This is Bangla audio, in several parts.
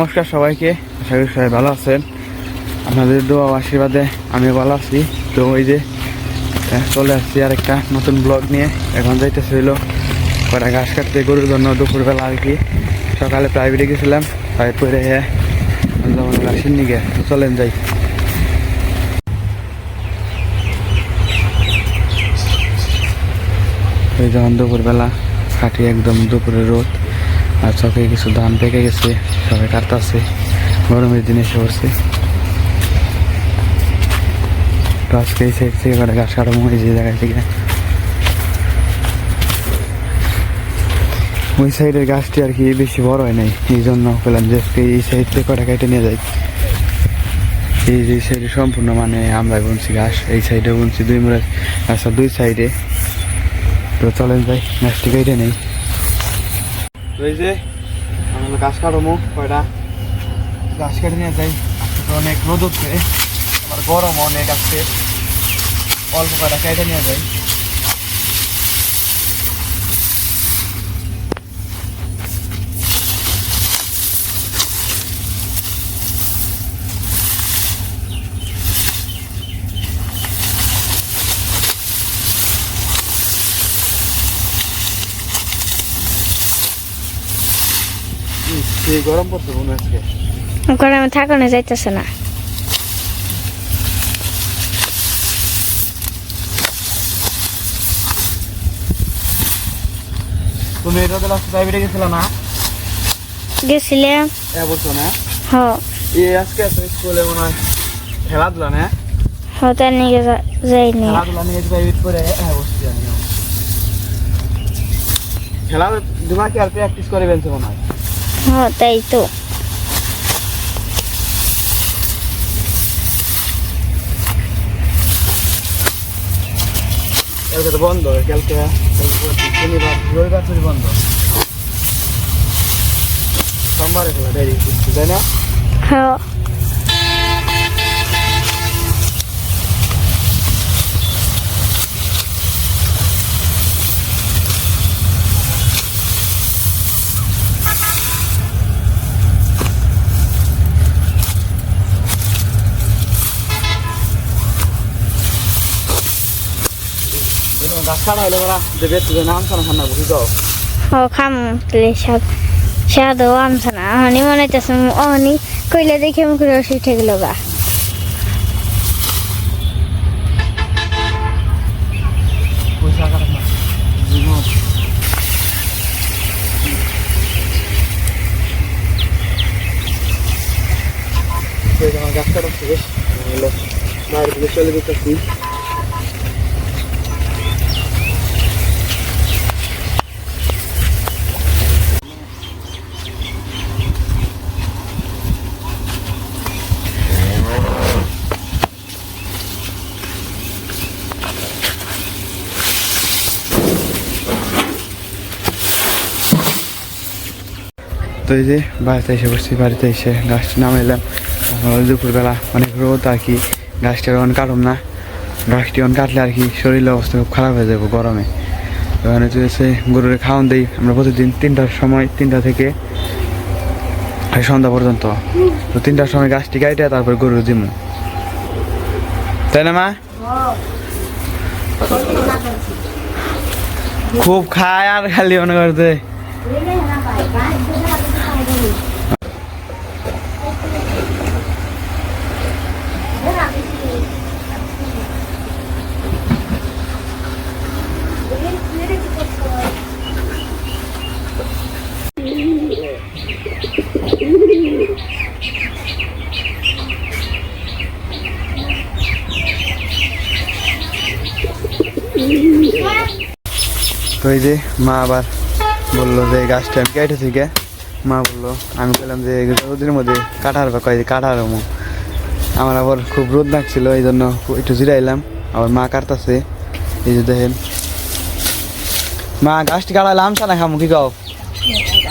নমস্কার সবাইকে, আশা করি সবাই ভালো আছেন। আপনাদের দোয়া আশীর্বাদে আমি ভালো আছি। তো ওই যে চলে আসছি আর একটা নতুন ব্লগ নিয়ে। এখন যাইতেছে হইল কটা ঘাস কাটতে, গরুর জন্য দুপুরবেলা আর কি। সকালে প্রাইভেটে গেছিলাম প্রাইভেট পরে হ্যাঁ যেমন ঘাসের চলেন যাই। এই যখন দুপুরবেলা কাটি একদম দুপুরে রোদ। আর চোখে কিছু ধান পেকে গেছে সবাই কাটতেছে গরমের দিনে এসে পড়ছে। আজকে এই সাইড থেকে কটা গাছ কাটাবো এই যে জায়গা থেকে। ওই সাইডের গাছটি আর কি বেশি বড় হয় নাই, এই জন্য পেলাম যে আজকে এই সাইড থেকে কটা কেটে নিয়ে যাই। এই যে সাইডে সম্পূর্ণ মানে আমরা বুনছি ঘাস, এই সাইডে বুনছি দুই মুড়ে আচ্ছা দুই সাইডে তো চলেন যাই গাছটি কেটে নেই। যে নিয়ে অনেক রোদ হচ্ছে আবার গরম অনেক আজকে অল্প কয়টা কেটে নিয়ে যাই। গরম পড়ছে মনে আজকে ওখানে থাকানো যাইতেছে না। তুমি এটা তো লাস্ট প্রাইভেটে গেছিল না? গেছিলাম এ বলছো না? হ। এ আজকে তো স্কুলে মনে হয় খেলাধুলা না? হতে নিয়ে যাইনি। খেলাধুলা নিয়ে প্রাইভেট করে হ্যাঁ বসছি আমি খেলা আর প্র্যাকটিস করে ফেলছে মনে হয়। হ তাই তো। কালকে তো বন্ধ কালকে শনিবার রবিবার ছুটি বন্ধ। সোমবারে খোলা ডাইরি তাই না? হ কাটা হইলে ওরা যে বেশ নাম খানা খানা বুঝি তো হ খাম তাহলে স্বাদ স্বাদও আনছে না অহনি মনে হইতেছে অহনি কইলে দেখে মুখে রস উঠে গেল গা। পয়সা কাটা না জীবন সেই আমার গাছ কাটা শেষ হলো বাইরে চলে যেতেছি। তো এই যে বাড়িতে এসে বসছি, বাড়িতে এসে গাছটি তারপর দুপুরবেলা অনেক রোদ আর কি গাছটা অন কাটুম না। গাছটি অন কাটলে আর কি শরীরের অবস্থা খুব খারাপ হয়ে যাবে গরমে। ওখানে চলেছে গরুরে খাওয়ান দিই। আমরা প্রতিদিন তিনটার সময়, তিনটা থেকে সন্ধ্যা পর্যন্ত। তো তিনটার সময় গাছটি কাটে তারপর গরুর দিমু। তাই না মা? খুব খায় আর খালি মনে করতে। এই যে মা আবার বলল যে গাছটা আমি কেটে থেকে। মা বলল, আমি বললাম যে রোদের মধ্যে কাটার বা কয় কাটার মো আমার আবার খুব রোদ লাগছিল, এই জন্য একটু জিরাইলাম। আবার মা কাটতাছে। এই যে দেখেন। মা, গাছটি কাটাইলে আমসা না খামু, কি কাও?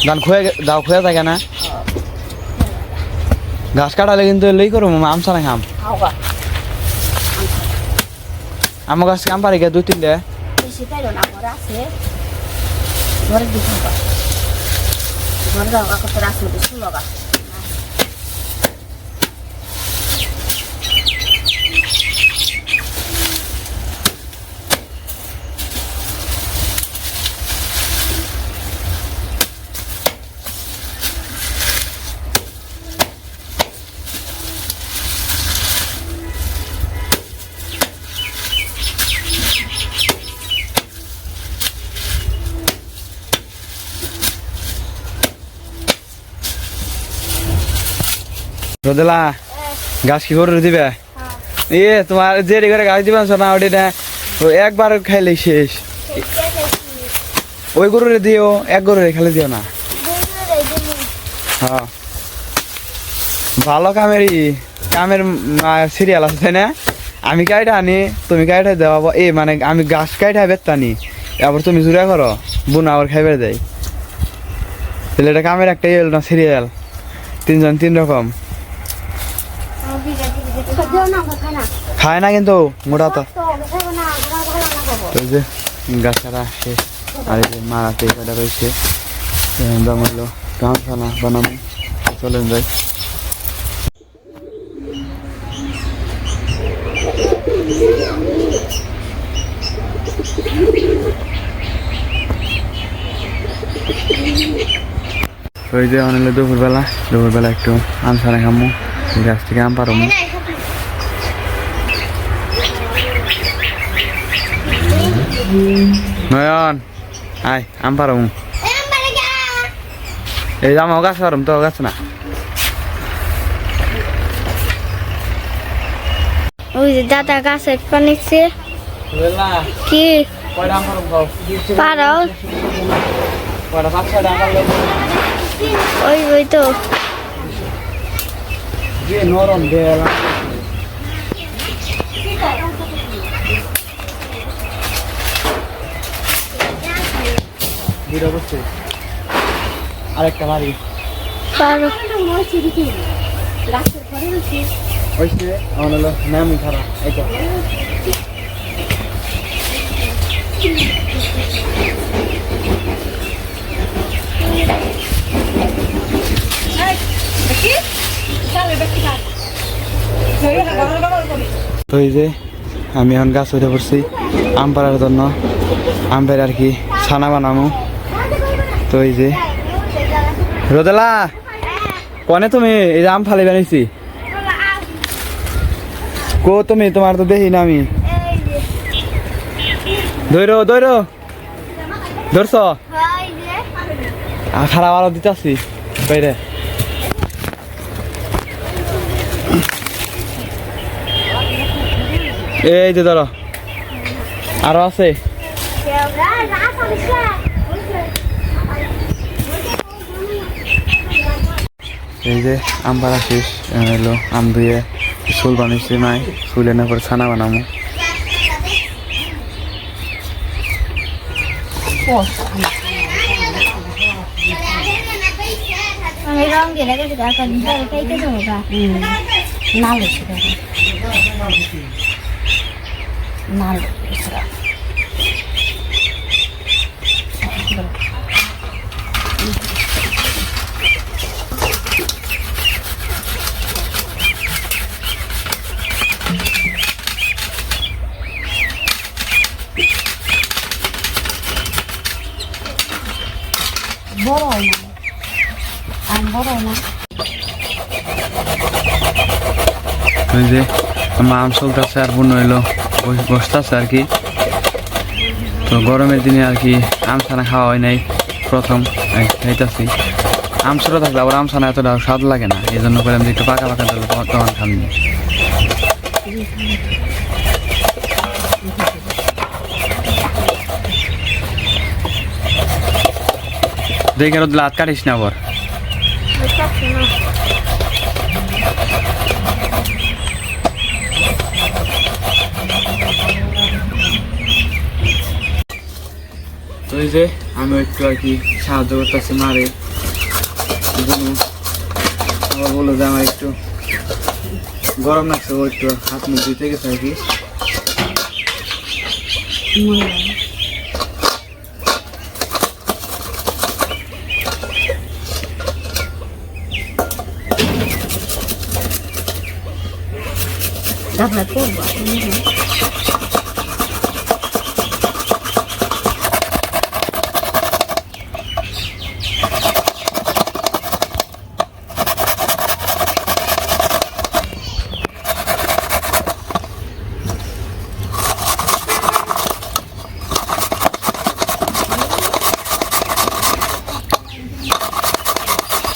ধান খুয়ে দাও, খুয়ে থাকে না। গাছ কাটালে কিন্তু লই করব আমসা না খাম। আমার গাছ কাম পারি দুই তিনটে। বেশি পাইলো না ঘরে আছে ঘরে দিচ্ছি ঘরে যাও কাকতে রাখল বেশি লগা রোদেলা গাছ কি করে দিবে? এ তোমার যে করে গাছ দিবেন না ওটি না একবার খাইলে শেষ। ওই গরুরে দিও এক গরুরে খালি দিও না। হ্যাঁ। ভালো কামেরই কামের সিরিয়াল আছে তাই না? আমি কাইটা আনি তুমি কাইটা দেওয়া এ মানে আমি গাছ কাইটা বেতানি আবার তুমি জুড়ে করো বোন আবার খাইবে দেয়। তাহলে এটা কামের একটা ইয়ে না সিরিয়াল তিনজন তিন রকম দেও না আমরা খাই না খায় না কিন্তু, মোটা তো। যে গাছারা শেষ আর এই যে মারাতে কটা রয়েছে জমাইলো গান খানা বানানো। চলেন যাই। ওই যে অনেক দুপুরবেলা দুপুরবেলা একটু আম সারা খামু। গাছ থেকে আম পারমু নয়ন আয় আম পারমু এই আমার গাছ পারম তো গাছ না ওই যে দাদা গাছের পানিছে কি পারো ওই ওই তো নরম দেলা দুটো করছে আরেকটা বাড়ি পারো গাছের ঘরে রয়েছে হয়েছে আমার হলো নামি খারাপ এইটা তো এই যে আমি এখন গাছ উঠে পড়ছি আম পাড়ার জন্য। আম পেরে আর কি ছানা বানামো। তো এই যে। রোদেলা কনে তুমি? এই যে আম ফালি বানাইছি কো তুমি? তোমার তো দেখি না আমি। ধৈর ধৈর ধরছ? আ, খারাপ আলো দিতেছি। বাইরে। এই যে ধরো আরও আছে? এই যে আম পাড়া শেষ হলো আম ধুয়ে চুল বানিয়েছি মাই চুল এনে পরে ছানা বানামো আমি রং গেলে গেছে এখন খাইতে যাবো গা না লেছে না লেছে বড় হয় না আম বড় হয় না ওই যে আমার আম চলতেছে আর বোন হইলো বসতেছে আর কি। তো গরমের দিনে আর কি আম ছানা খাওয়া হয় নাই, প্রথম। খাইতেছি। আম ছোটো থাকলে আবার আম ছানা এতটা স্বাদ লাগে না এই জন্য করে আমি একটু পাকা পাকা দিলে তখন খামনি দেখে রোদ লাত কাটিস না আবার। যে আমি একটু আর কি সাহায্য করতেছি মারে। আবার বলল যে আমার একটু গরম লাগছে, ও একটু হাত মুখ দিতে গেছে আর কি। তারপরে করব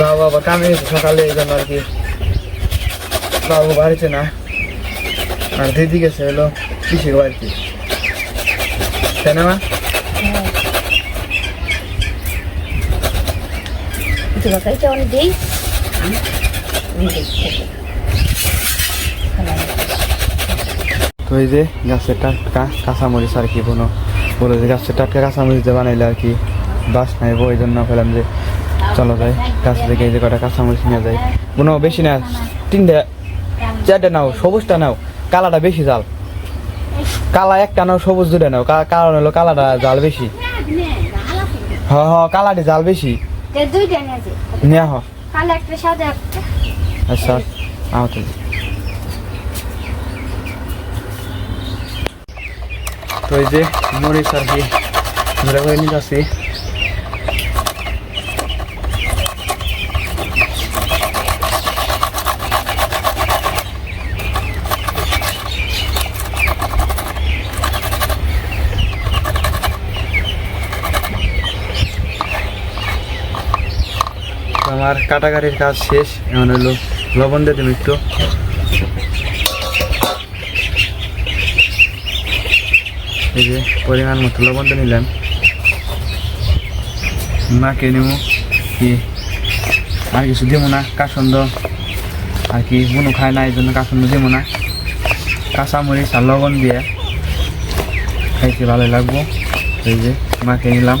বাবা বাবা কামে সকালে এই জন্য আর কি বাবু বাড়িতে না। আর দিদি গেছে হলো পিসির বাড়িতে। তাই না, মা? তো এই যে গাছের টাটকা কাঁচামরিচ আর কি কোনো বলে যে গাছের টাটকা কাঁচামরিচ বানাইলে আর কি বাস নাই ওই জন্য পেলাম যে চলো যাই। গাছ থেকে এই যে কটা কাঁচামরিচ নিয়ে যায় কোনো বেশি না তিনটে চারটে নাও সবুজটা নাও। কালাটা বেশি জাল। কালা একটা নাও সবুজ দুটা নাও। কারণ হলো কালাটা জাল বেশি। হ হ কালাটি জাল বেশি। নিয়ে হ। আচ্ছা আমার তো। তো এই যে মরিচ আর কি ঘুরে ঘুরে নিয়ে যাচ্ছি তো আমার কাটাকাটির কাজ শেষ। এমন হলো লবণ দিয়ে দেবো একটু। এই যে পরিমাণ মতো লবণ দিয়ে নিলাম। মাকে নেব কি? আর কিছু দেবো না, কাসন্দ। আর কি বুনো খায় না, এই জন্য কাসন্দ দেবো না। কাঁচামরিচ আর লবণ দিয়ে খাইতে ভালো লাগবো। এই যে মাকে নিলাম।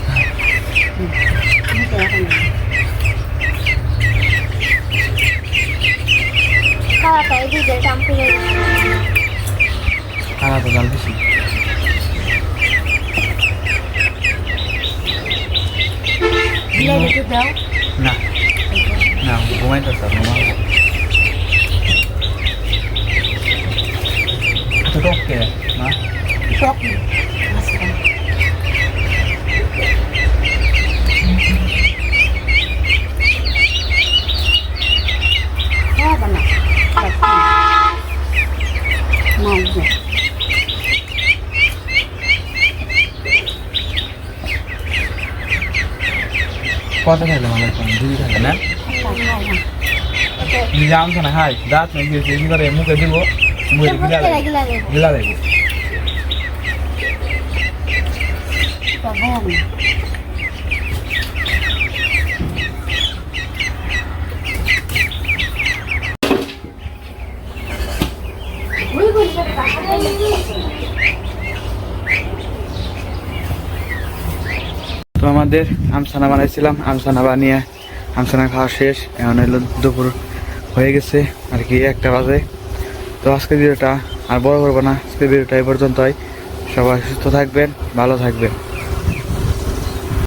খানা তো জাল বেশি না না ঘুমাইতে স্যার ঘুমাবো তো sok masukkan কত খাইলে ভালো দুই খাইলে। না নিজে আমছে না হাই দাঁত কি করে মুখে দিব মুখে গিলা দেবো গিলা দেবো। আমাদের আমসানা বানাইছিলাম। আমসানা বানিয়ে আমসানা খাওয়া শেষ। এখন হলো দুপুর হয়ে গেছে, আর কি একটা বাজে। তো আজকে ভিডিওটা আর বড় করব না। আজকে ভিডিওটা এই পর্যন্তই। সবাই সুস্থ থাকবেন, ভালো থাকবেন।